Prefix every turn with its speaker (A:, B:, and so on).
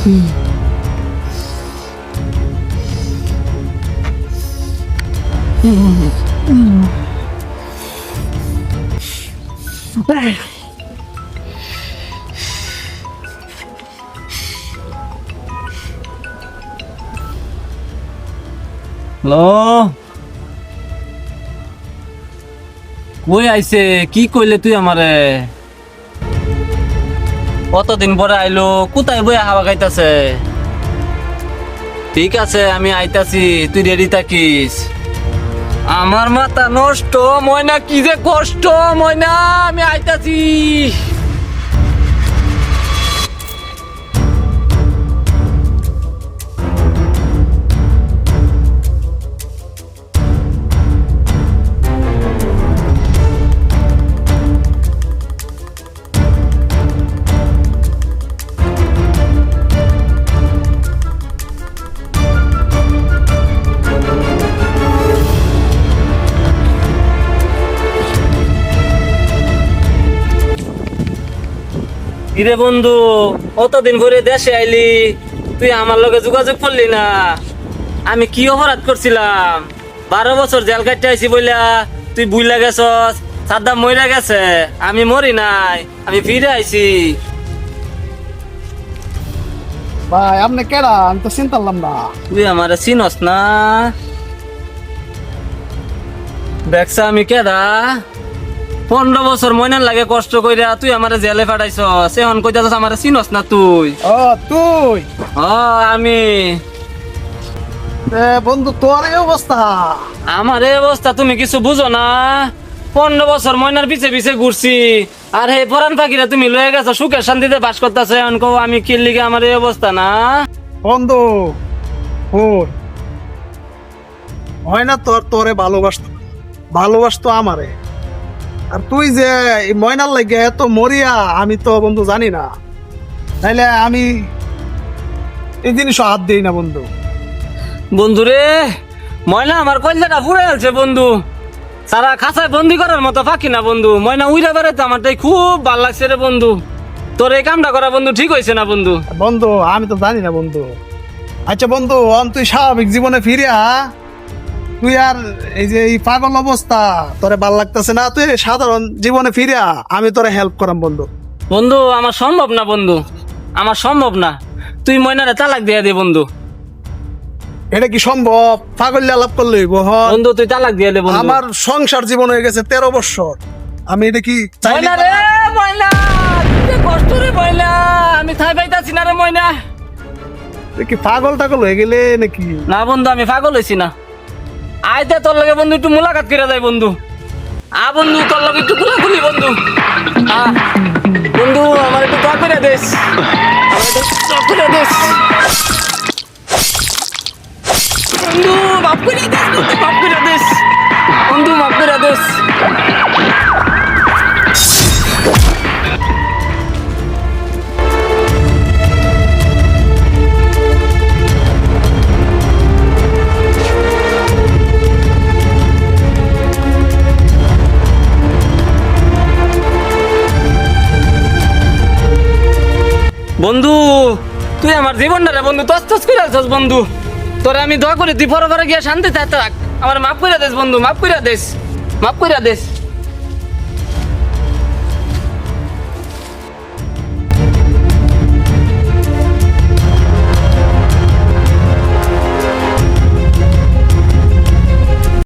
A: Hello কই আইছে কি কইলে তুই আমারে কতদিন পরে আইলো? কোথায় বইয়া হাওয়া খাইতাছে? ঠিক আছে, আমি আইতাছি, তুই রেডি থাকিস। আমার মাথা নষ্ট, ময়না, কি যে কষ্ট, ময়না, আমি আইতাছি। কিরে বন্ধু কতদিন পরে দেশে আইলি? তুই আমার লগে যোগাযোগ করলি না। আমি কি অপরাধ করছিলাম? বারো বছর জেল কাটতে আইছি বইলা তুই বুইলা গেছস সাদ্দাম মইরা গেছে আমি মরি নাই আমি ফিরে আইছি।
B: ভাই আপনি কেডা? আমি তো চিনতাম না।
A: তুই আমার চিনস না? দেখছ আমি কেডা? পনেরো বছর ময়নার লাগে কষ্ট কইরা তুই আমার জেলে ফাটাইছ সেহন কইতাছ আমার চিনস না তুই?
B: ও তুই?
A: ও আমি।
B: বন্ধু তোর এই অবস্থা?
A: আমার এই অবস্থা তুমি কিছু বুঝো না? পনেরো বছর ময়নার পিছে পিছে ঘুরছি। আর হে পরান পাখিরা তুমি লয়ে গেছো সুখের শান্তিতে বাস করতেছে। অনকো আমি কি লিগে আমার এই অবস্থা না?
B: বন্ধু হুর হয় না তোর তোরে ভালোবাসত ভালোবাসতো আমারে। আর তুই যে ময়নার লাগে এত মরিয়া আমি তো বন্ধু জানি না। তাইলে আমি এই জিনিস হাত দিই না বন্ধু।
A: বন্ধু রে ময়না আমার কলজাটা ফুরে আছে বন্ধু। সারা খাসায় বন্দি করার মতো ফাঁকি না বন্ধু। ময়না উইরা বেড়াতে আমার তাই খুব ভালো লাগছে রে বন্ধু। তোর এই কামটা করা বন্ধু ঠিক হয়েছে না বন্ধু।
B: বন্ধু আমি তো জানি না বন্ধু। আচ্ছা বন্ধু তুই স্বাভাবিক জীবনে ফিরে ফিরিয়া তুই আর এই যে এই পাগল অবস্থা তোরে ভালো লাগতেছে না তুই সাধারণ জীবনে ফিরিয়া আমি তোরে হেল্প করাম বন্ধু।
A: বন্ধু আমার সম্ভব না বন্ধু। আমার সম্ভব না। তুই ময়নারে তালাক দিয়ে দে বন্ধু।
B: এটা কি সম্ভব? পাগল আলাপ করলে বহন
A: বন্ধু তুই তালাক দিয়ে দে বন্ধু।
B: আমার সংসার জীবন হয়ে গেছে তেরো বছর। আমি এটা কি চাইলে
A: ময়না রে ময়না! যে কষ্ট রে ময়না! আমি থাই পাইতাছি না রে ময়না।
B: এটা কি পাগল টাগল হয়ে গেলে নাকি?
A: না বন্ধু আমি পাগল হইছি না। আইতে তোর লগে বন্ধু, একটু মুলাকাত করে যায় বন্ধু। আ বন্ধু, তোর লগে একটু খুলাখুলি বন্ধু। বন্ধু, আমার একটু দোয়া করে দেশ আমার করে দেশ বন্ধু, মাফ করে দেশ মাফ করে দেশ বন্ধু, মাফ করে দেস। বন্ধু, তুই আমার জীবনটা রে বন্ধু তস তস করে আছিস বন্ধু। তোরে আমি দোয়া করি, তুই পরে পরে গিয়ে শান্তি থাক। আমার মাফ করে দেস বন্ধু, মাফ করে দেশ মাফ করে দেস।